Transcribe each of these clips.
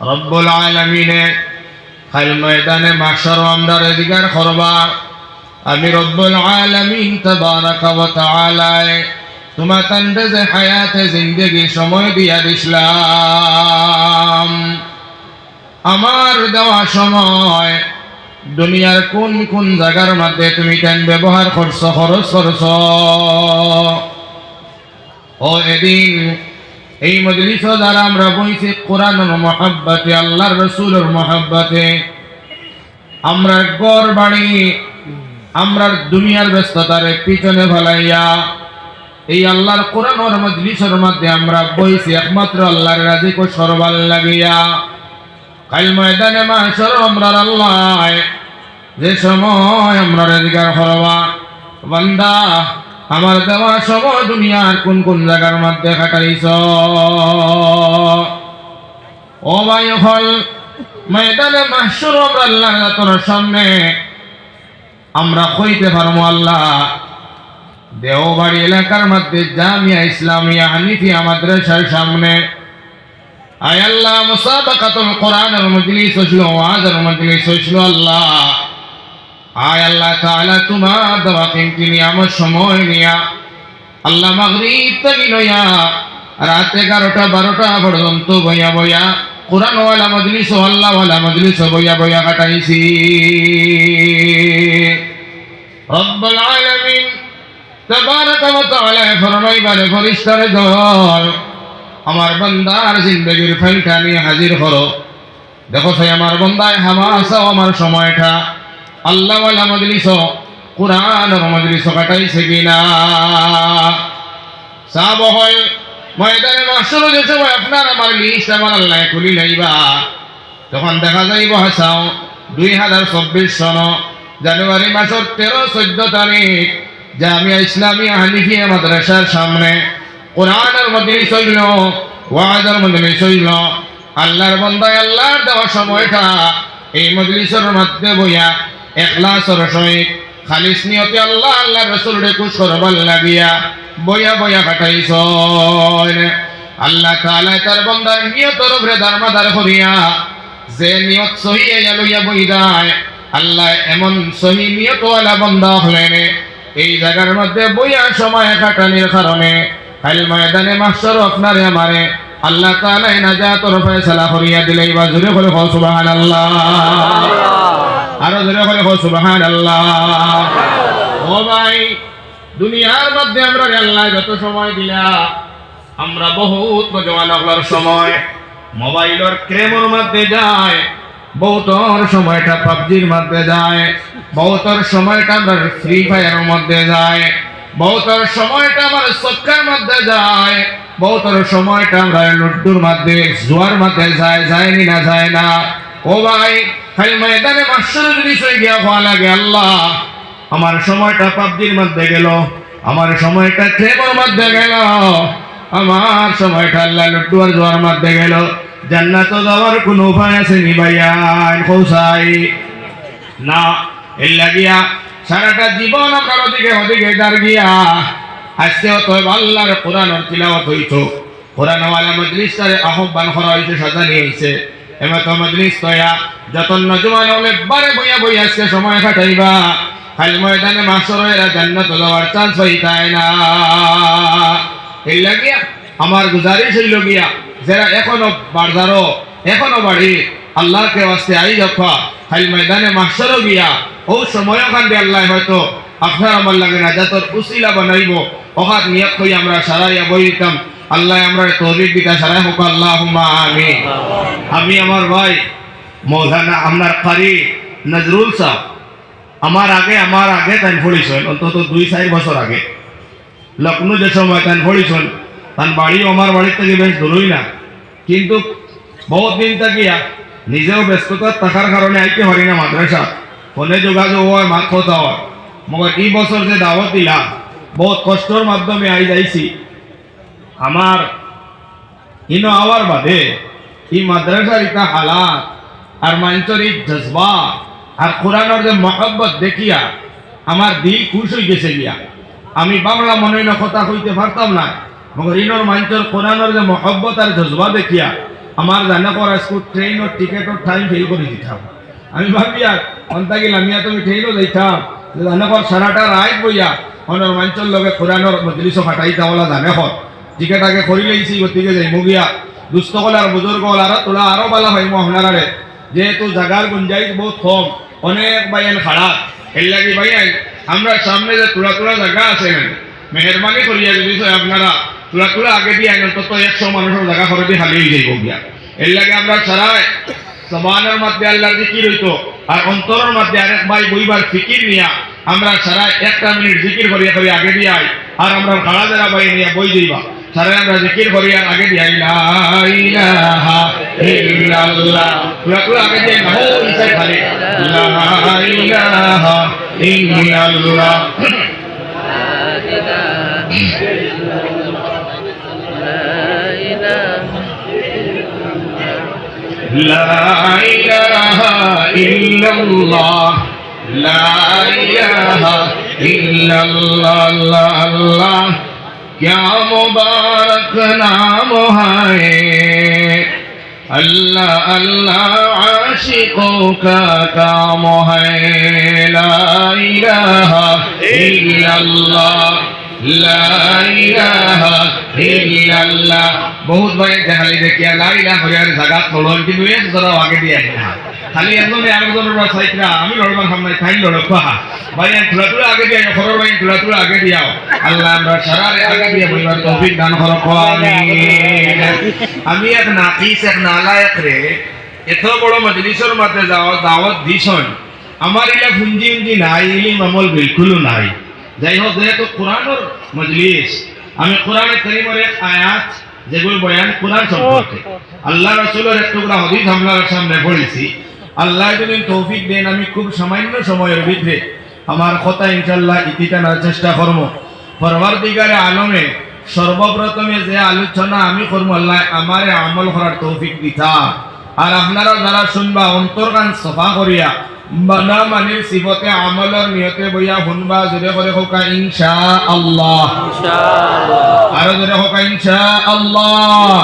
রব্বুল আলমিনে খাইল ময়দানে মাসর আমদার অধিকার করবা। আমি রব্বুল আলমিন তবারকা ওয়া তাআলায় তোমার তন্দেজে হায়াতে জিন্দগি সময় দিয়া দিসলাম আমার দেওয়া সময় দুনিয়ার কোন কোন জায়গার মধ্যে তুমি কেন ব্যবহার করছ, খরচ করছ? ও এদিন এই মজলিস দ্বারা আমরা বইছি কোরআনের মহাব্বাতে, আল্লাহর রসুলের মহাব্বাতে, আমরা গড় বাড়ি, আমরা দুনিয়ার ব্যস্ততার পিছনে ফেলাইয়া এই আল্লাহর কোরআন মজলিসের মধ্যে আমরা বইছি, একমাত্র আল্লাহর রাজি কো সরবাল লাগিয়া। কাল ময়দানে মাসর আমরা আল্লাহ, যে সময় আমরা অধিকার হরবা বান্দা আমার দেওয়া সব দুনিয়ার কোন কোন জায়গার মধ্যে খাটাইছ ও ভাই হল ময়দানে মাসর আমরা আল্লাহর তোর সামনে আমরা কইতে পারব আল্লাহ, দেওবাড়ি এলাকার মধ্যে জামিয়া ইসলামিয়া হানিফিয়া মাদ্রাসার সামনে। আয় আল্লাহ, মুসাবাকাতুল কোরআনের মজলিস হইছিল ওয়াজের মজলিস হইছিল আল্লাহ। আয় আল্লাহ তাআলা তোমার দেওয়া কিমতি নিয়ামত সময় নিয়া। আল্লাহ মাগরিব থেকে লইয়া রাত এগারোটা বারোটা পর্যন্ত বইয়া বইয়া কোরআন ওয়ালা মজলিস আল্লাহ ওয়ালা মজলিস বইয়া বইয়া কাটাইছি। রব্বুল আলামিন তবারক ওয়া তাআলা ফরমাইবারে ফরিস্তার দল, আমার বান্দার জিন্দগির ফাইলটা নিয়ে হাজির করো দেখো সেই আমার বন্দায় হামাসাও আমার সময়টা। আল্লাহ ওয়ালা মজলিস কোরআন মজলিস কাটাইছে কিনা? সাব হয়, ময়দানে মাসুর যে সময় আপনার আমার লিস্ট আমার আল্লাহ খুলি লাইবা। তখন দেখা যাইব হাসাও দুই হাজার চব্বিশ সন, জানুয়ারি মাসের তেরো চোদ্দ তারিখ, জামিয়া ইসলামিয়া হানিফিয়া মাদ্রাসার সামনে কোরআনের মধ্যে চইল ওয়াজের মধ্যে চইল আল্লাহর বন্দায় আল্লাহর দেওয়া সময়টা এই মজলিসের মধ্যে বইয়া এখলাসর সহিত খালিস নিয়তে আল্লাহ আল্লাহ রসুলরে কুশ করবার লাগিয়া বইয়া বইয়া কাটাইছ আল্লাহ তাআলা তার বন্দার নিয়তর উপরে দারমাদার করিয়া যে নিয়ত সহি লইয়া বই যায় আল্লাহ এমন সহি নিয়তওয়ালা বন্দা হলেন। এই জায়গার মধ্যে বইয়া সময় কাটানির কারণে কাল ময়দানে মাস্টার আপনারে আমারে, আল্লাহ তাআলা নাজাতর ফয়সালা করিয়া দিলেই বা জুরে কও সুবহানাল্লাহ। আরও জোরে করে কও সুবহানাল্লাহ। ও ভাই, দুনিয়ার মধ্যে আমরা আল্লাহ যত সময় দিলা, আমরা বহুত নজওয়ান হলার সময়, মোবাইলের ক্রেমর মধ্যে যায়, বহুতর সময়টা পাবজির মধ্যে যায়, বহুতর সময়টা আমরা ফ্রি ফায়ারের মধ্যে যায়, বহুতর সময়টা আমার সক্কার মধ্যে যায়, বহুতর সময়টা আমরা লুড্ডুর মধ্যে, জুয়ার মধ্যে যায় যায়নি না, যায় না। ও ভাই, খালি ময়দানে মাস্টার যদি সই গিয়া হওয়া লাগে, আল্লাহ। আমার সময়টা পাবজির মধ্যে গেল, আমার সময়টা ক্রেমর মধ্যে গেল, আমার সময়টা আল্লাহ লুড্ডুয়ার জোয়ার মধ্যে গেল। জান্নাত যাওয়ার কোনো উপায় আছে নি ভাইয়ান কৌসাই। না, এর লাগিয়া সারাটা জীবন আপনার ওদিকে ওদিকে দাঁড় গিয়া আজকে অত আল্লাহর কোরআন তিলাওয়াত হইত। কোরআন ওয়ালা মজলিসটারে আহ্বান করা হয়েছে সাজানি হয়েছে তো মজলিস তয়া যত নজওয়ান হলে বারে বইয়া বইয়া আজকে সময় কাটাইবা। খাল ময়দানে মাসর এরা জান্নাত যাওয়ার চান্স হইতায় না। এই লাগিয়া, আমার গুজারিশ হইল গিয়া, যারা এখনও বাজারও এখনও বাড়ি, আল্লাহকে ওয়াস্তে আই যখন খাল ময়দানে মাসরও গিয়া, ও সময় ওখান দিয়ে আল্লাহ হয়তো আপনার আমার লাগে না যাতর উসিলা বানাইব, ওখান নিয়ত কই আমরা সারাইয়া বইতাম। আল্লাহ আমরা তৌফিক দিতা সারাই হোক আল্লাহ। আমি আমি আমার ভাই মৌলানা আপনার কারি নজরুল সাহ আমার আগে আমার আগে তাই পড়িছেন অন্তত দুই চার বছর আগে। লখনৌ যে সময় তাই পড়িছেন তার বাড়ি আমার বাড়ির থেকে বেশ দূরই না। কিন্তু বহুত দিন থাকিয়া নিজেও ব্যস্ততার থাকার কারণে আইতে পারি না মাদ্রাসা ফোনে যোগাযোগ হয় মাত কথা হয়। মগর এই বছর যে দাওয়াত দিলাম বহুত কষ্টর মাধ্যমে আই যাইছি। আমার, ইনো আওয়ার বাদে এই মাদ্রাসার ইটা হালাত, আর মানুষের এই জজবা, আর কোরআনের যে মহব্বত দেখিয়া আমার দিল খুশ হয়ে গেছে গিয়া। আমি বাংলা মনে না কথা কইতে পারতাম না, মগর ইনোর মানুষের কোরআনের যে মহব্বত আর জজবা দেখিয়া আমার জানা করা স্কুল ট্রেনের টিকেটের টাইম ফেল করে দিতাম। আমি ভাবি আর, অন্তা গেলাম ইয়া তুমি ট্রেনও যাইতাম। জানা কর সারাটা রাত বইয়া অনর মাঞ্চল লগে কোরআনর মজলিসও ফাটাইতা বলা জানে হর আগে করি লইছি, গতিকে যাই মুগিয়া। দুস্থ কলার বুজুর্গ কলার তোলা আরও বালা হয় মহনারে যেহেতু জাগার গুঞ্জাইশ বহুত কম, অনেক বাইন খারাপ এর লাগে বাইন আমরা সামনে যে তোলা তোলা জায়গা আছে মেহরবানি করিয়া যদি আপনারা? তোলা তোলা আগে দিয়ে আইন অন্তত একশো মানুষের জায়গা দিয়ে খালি হয়ে যাইব গিয়া এর লাগে আমরা সারাই সমানের মধ্যে আল্লাহর জিকির হইতো আর অন্তরের মধ্যে আরেক ভাই বইবার ফিকির নিয়া, আমরা সারা একটা মিনিট জিকির করিয়া করি আগে দিয়ে আই আর আমরা খাড়া যারা ভাই নিয়া বই দিবা সারা আমরা জিকির করি আর আগে দিয়ে আই লা ইলাহা ইল্লাল্লাহ পুরা পুরা আগে দিয়ে না হো ইসে খালি লা ইলাহা ইল্লাল্লাহ لا إله إلا الله لا إله إلا الله الله الله क्या मुबारक नाम है अल्लाह अल्लाह आशिकों का काम है ला इलाहा इल्लल्लाह লা ইলাহা ইল্লাল্লাহ বহুত ভাই দেখালি দেখিয়া লা ইলাহা হইয়ার জায়গা তলন কিন্তু এক জোড়া আগে দিয়ে না খালি একজনে আরেকজনের পর সাইকরা আমি লড়বার সামনে খাই লড় খোয়া ভাই তুলা আগে দিয়ে খবর ভাই তুলা আগে দিয়াও। আল্লাহ আমরা সারারে আগে দিয়ে বইবার তৌফিক দান করো আমিন। আমি এক নাকিস এক নালায়েক রে। এত বড় মজলিসের মধ্যে যাওয়া দাওয়াত দিছন। আমার ইলা ফুঞ্জি উঞ্জি নাই ইলিম আমল বিলকুলও নাই। যাই হোক যেহেতু কোরআনের মজলিস আমি কোরআনে করিমের এক আয়াত যেগুলো বয়ান কোরআন সম্পর্কে। আল্লাহ রসুলের এক টুকরা হদিস আপনার সামনে পড়েছি। আল্লাহ যদি তৌফিক দেন আমি খুব সামান্য সময়ের ভিতরে আমার কথা ইনশাল্লাহ ইতি টানার চেষ্টা করব। পরবার দিগারে আলমে সর্বপ্রথমে যে আলোচনা আমি করব আল্লাহ আমারে আমল করার তৌফিক দিতা। আর আপনারা যারা শুনবা অন্তর্গান সফা করিয়া আমলের নিয়তে বইয়া শুনবা জোরে করে হোকা ইনশা আল্লাহ আরও জোরে হোকা ইনশা আল্লাহ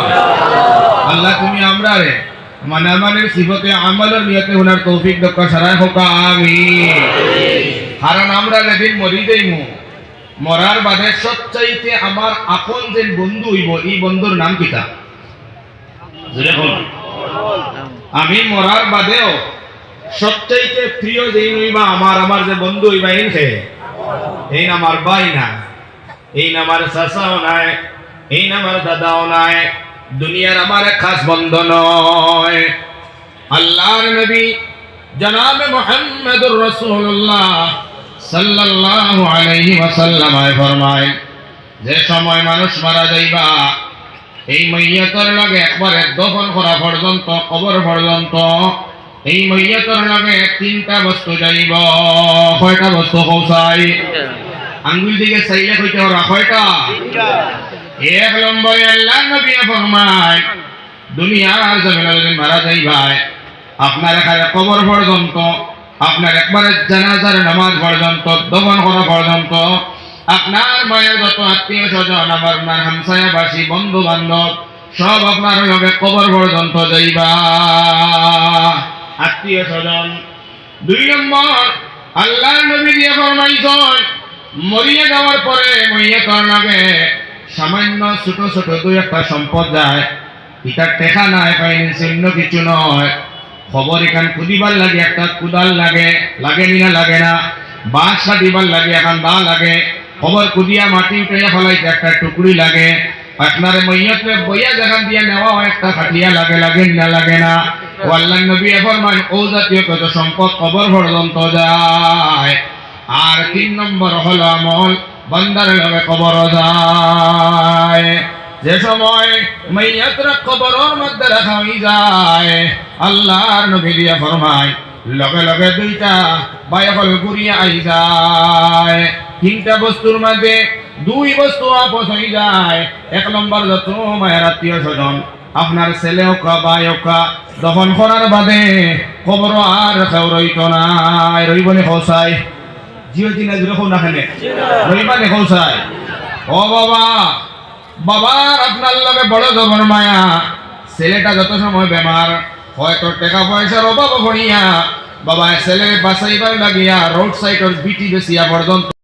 আল্লাহ তুমি আমরা রে মানা মানির সিফতে আমলের নিয়তে হুনার তৌফিক দক্কা সারাই হোকা আমি কারণ আমরা যেদিন মরি যাইমু মরার বাদে সবচাইতে আমার আপন যে বন্ধু হইব, এই বন্ধুর নাম কিতা? আমি মরার বাদেও সবচাইতে প্রিয় যেই নইবা আমার আমার যে বন্ধু হইবা, এই হে এই আমার ভাই না এই আমার চাচাও নাই, এই আমার দাদাও নাই। দুনিয়ার আমার খাস বন্ধ নয়। আল্লাহর নবী জনাব মুহাম্মদুর রাসূলুল্লাহ সাল্লাল্লাহু আলাইহি ওয়াসাল্লাম ফরমায় যে সময় মানুষ মারা যাইবা এই মৈয়তর লগে একবার এক দফন করা পর্যন্ত কবর পর্যন্ত এই মৈয়তর লগে তিনটা বস্তু যাইব কয়টা বস্তু কৌশাই আঙ্গুল দিকে চাইলে কইতে ওরা কয়টা? এক নম্বরে আল্লাহ নবী ফরমায়, দুনিয়ার জমিনে যদি মারা যাইবাই আপনার এখানে কবর পর্যন্ত, আপনার একবারে জানাজার নামাজ পর্যন্ত দমন করা পর্যন্ত, আপনার মায়ের যত আত্মীয় স্বজন, আমার আপনার হামসায়াবাসী বন্ধু বান্ধব সব আপনার লগে কবর পর্যন্ত যাইবা আত্মীয় স্বজন, দুই নম্বর, আল্লাহ নবী দিয়ে ফরমাইছেন মরিয়ে যাওয়ার পরে মরিয়ে করার লাগে সামান্য ছোট ছোট দুই একটা সম্পদ যায়। ইটার টেকা নাই পাইনি অন্য কিছু নয়। খবর এখান খুদিবার লাগে, একটা কুদাল লাগে। লাগে না লাগে না। বাঁশ দিবার লাগে, এখন দা লাগে। খবর কুদিয়া মাটি উঠে ফলাইতে একটা টুকরি লাগে। আপনার মৈয়তে বইয়া যেখান দিয়ে নেওয়া হয়, একটা খাটিয়া লাগে লাগে না লাগে না। ও আল্লাহ নবী এখন মানে ও জাতীয় কত সম্পদ খবর পর্যন্ত যায়। আর তিন নম্বর হলো আমল। বন্দার লগে কবর যায়। যে সময় মাইয়াতরা কবরের মধ্যে রাখা হয়ে যায়, আল্লাহর নবী দিয়া ফরমায়, লগে লগে দুইটা বায়কল ঘুরিয়া আই যায়। তিনটা বস্তুর মধ্যে দুই বস্তু আপস হয়ে যায়। এক নম্বর যত মায়ের আত্মীয় স্বজন, আপনার ছেলে হোকা বাই হোকা দহন করার বাদে খবর আর কেউ রইত নাই, রইবনি খসাই জিও জিনা জুড়ে খৌ না খেলে রইবানি খসাই ও বাবা বাবার আপনার লগে বড় জবর মায়া। ছেলেটা যত সময় বেমার হয়তো টাকা পয়সার অভাব ভরিয়া বাবা ছেলে বাসাইবার লাগিয়া রোড সাইডর বিটি বেশিয়া পর্যন্ত